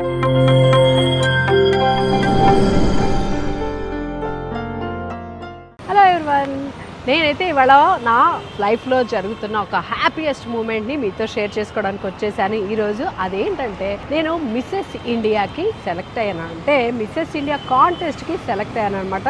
Hello everyone నేనైతే ఇవాళ నా లైఫ్లో జరుగుతున్న ఒక హ్యాపీయెస్ట్ మూమెంట్ని మీతో షేర్ చేసుకోవడానికి వచ్చేసాను. ఈరోజు అదేంటంటే నేను మిస్సెస్ ఇండియాకి సెలెక్ట్ అయ్యాను. అంటే మిస్సెస్ ఇండియా కాంటెస్ట్కి సెలెక్ట్ అయ్యాను అనమాట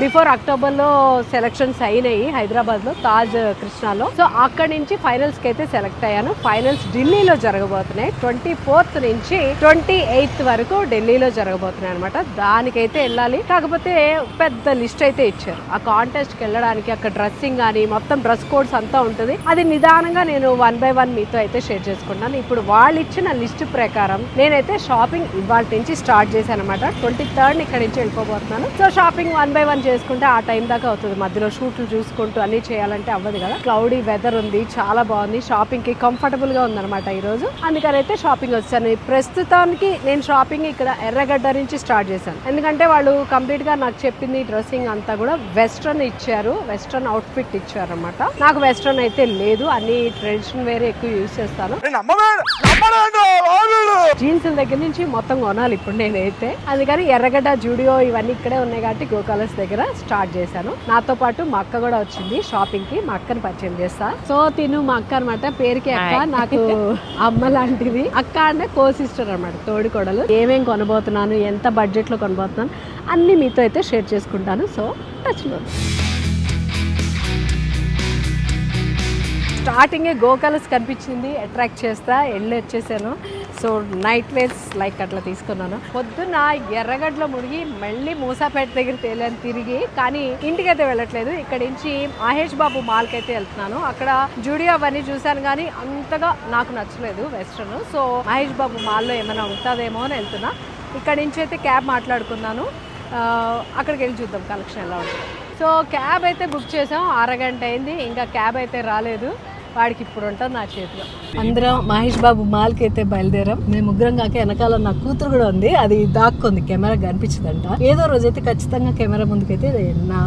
బిఫోర్ అక్టోబర్లో సెలక్షన్స్ అయినాయి హైదరాబాద్లో తాజ్ కృష్ణాలో. సో అక్కడి నుంచి ఫైనల్స్కి అయితే సెలెక్ట్ అయ్యాను. ఫైనల్స్ ఢిల్లీలో జరగబోతున్నాయి. ట్వంటీ ఫోర్త్ నుంచి ట్వంటీ ఎయిత్ వరకు ఢిల్లీలో జరగబోతున్నాయి అనమాట దానికైతే వెళ్ళాలి. కాకపోతే పెద్ద లిస్ట్ అయితే ఇచ్చారు. ఆ కాంటెస్ట్కి వెళ్ళడానికి అక్కడ డ్రెస్సింగ్ కానీ మొత్తం డ్రెస్ కోడ్స్ అంతా ఉంటుంది. అది నిదానంగా నేను వన్ బై వన్ మీతో అయితే షేర్ చేసుకున్నాను. ఇప్పుడు వాళ్ళు ఇచ్చిన లిస్ట్ ప్రకారం నేనైతే షాపింగ్ ఇవాళ నుంచి స్టార్ట్ చేశాను అనమాట ట్వంటీ థర్డ్ ఇక్కడ నుంచి వెళ్ళిపోబోతున్నాను. So shopping one by one చేసుకుంటే ఆ టైం దాకా అవుతుంది. మధ్యలో షూట్లు చూసుకుంటూ అన్ని చేయాలంటే అవ్వదు కదా. క్లౌడీ వెదర్ ఉంది చాలా బాగుంది. షాపింగ్కి కంఫర్టబుల్గా ఉందన్నమాట ఈ రోజు అందుకని అయితే షాపింగ్ వచ్చాను. ప్రస్తుతానికి నేను షాపింగ్ ఇక్కడ ఎర్రగడ్డ నుంచి స్టార్ట్ చేశాను. ఎందుకంటే వాళ్ళు కంప్లీట్గా నాకు చెప్పింది డ్రెస్సింగ్ అంతా కూడా వెస్ట్రన్ ఇచ్చారు. వెస్ట్రన్ అవుట్ ఫిట్ ఇచ్చారు అనమాట నాకు వెస్ట్రన్ అయితే లేదు. అన్ని ట్రెడిషన్ వేరే ఎక్కువ యూజ్ చేస్తాను. జీన్స్ దగ్గర నుంచి మొత్తం కొనాలి. ఇప్పుడు నేనైతే అందుకని ఎర్రగడ్డ జూడియో ఇవన్నీ ఇక్కడే ఉన్నాయి కాబట్టి గో కలర్స్ దగ్గర స్టార్ట్ చేశాను. నాతో పాటు మా అక్క కూడా వచ్చింది షాపింగ్కి. మా అక్కని పరిచయం చేస్తా. సో తిను మా అక్క అనమాట పేరుకి అక్క నాకు అమ్మ లాంటిది. అక్క అంటే కో సిస్టర్ అనమాట తోడి కొడలు ఏమేం కొనబోతున్నాను ఎంత బడ్జెట్లో కొనబోతున్నాను అన్ని మీతో అయితే షేర్ చేసుకుంటాను. సో టచ్ స్టార్టింగే గో కలర్స్ కనిపించింది. అట్రాక్ట్ చేస్తా వెళ్ళి వచ్చేసాను. సో నైట్ వేర్స్ లైక్ అట్లా తీసుకున్నాను. పొద్దున్న ఎర్రగడ్డలో మునిగి మళ్ళీ మూసాపేట దగ్గర తేలాను తిరిగి. కానీ ఇంటికైతే వెళ్ళట్లేదు. ఇక్కడ నుంచి మహేష్ బాబు మాల్కి అయితే వెళ్తున్నాను. అక్కడ జూడియో అవన్నీ చూశాను కానీ అంతగా నాకు నచ్చలేదు వెస్ట్రన్. సో మహేష్ బాబు మాల్లో ఏమైనా ఉంటుందేమో అని వెళ్తున్నా. ఇక్కడ నుంచి అయితే క్యాబ్ మాట్లాడుకున్నాను. అక్కడికి వెళ్ళి చూద్దాం కలెక్షన్ ఎలా ఉంటుంది సో క్యాబ్ అయితే బుక్ చేసాం అరగంట అయింది. ఇంకా క్యాబ్ అయితే రాలేదు. వాడికి ఇప్పుడు ఉంటుంది నా చేతిలో. అందరం మహేష్ బాబు మాల్కి అయితే బయలుదేరాం. మేము ముగ్గురం కాక వెనకాల నా కూతురు కూడా ఉంది. అది దాక్కుంది. కెమెరా కనిపించదంట. ఏదో రోజైతే ఖచ్చితంగా కెమెరా ముందుకైతే నా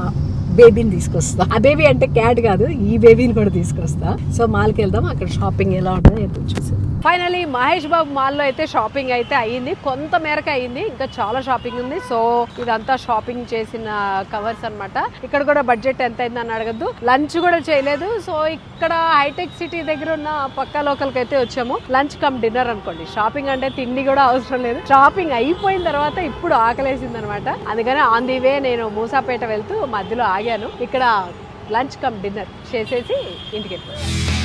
బేబీని తీసుకొస్తా. ఆ బేబీ అంటే క్యాట్ కాదు ఈ బేబీని కూడా తీసుకొస్తా. సో మాల్కి వెళ్దాం అక్కడ షాపింగ్ ఎలా ఉంటుందో చూసేది ఫైనలీ మహేష్ బాబు మాల్లో అయితే షాపింగ్ అయితే అయ్యింది. కొంత మేరకు అయ్యింది. ఇంకా చాలా షాపింగ్ ఉంది. సో ఇదంతా షాపింగ్ చేసిన కవర్స్ అన్నమాట. ఇక్కడ కూడా బడ్జెట్ ఎంత అని అడగద్దు. లంచ్ కూడా చేయలేదు. సో ఇక్కడ హైటెక్ సిటీ దగ్గర ఉన్న పక్క లోకల్కి అయితే వచ్చాము. లంచ్ కమ్ డిన్నర్ అనుకోండి. షాపింగ్ అంటే తిండి కూడా అవసరం లేదు. షాపింగ్ అయిపోయిన తర్వాత ఇప్పుడు ఆకలేసింది అనమాట అందుకని ఆన్ ది వే నేను మూసాపేట వెళ్తూ మధ్యలో ఆగాను. ఇక్కడ లంచ్ కమ్ డిన్నర్ చేసేసి ఇంటికి వెళ్ళిపోయాను.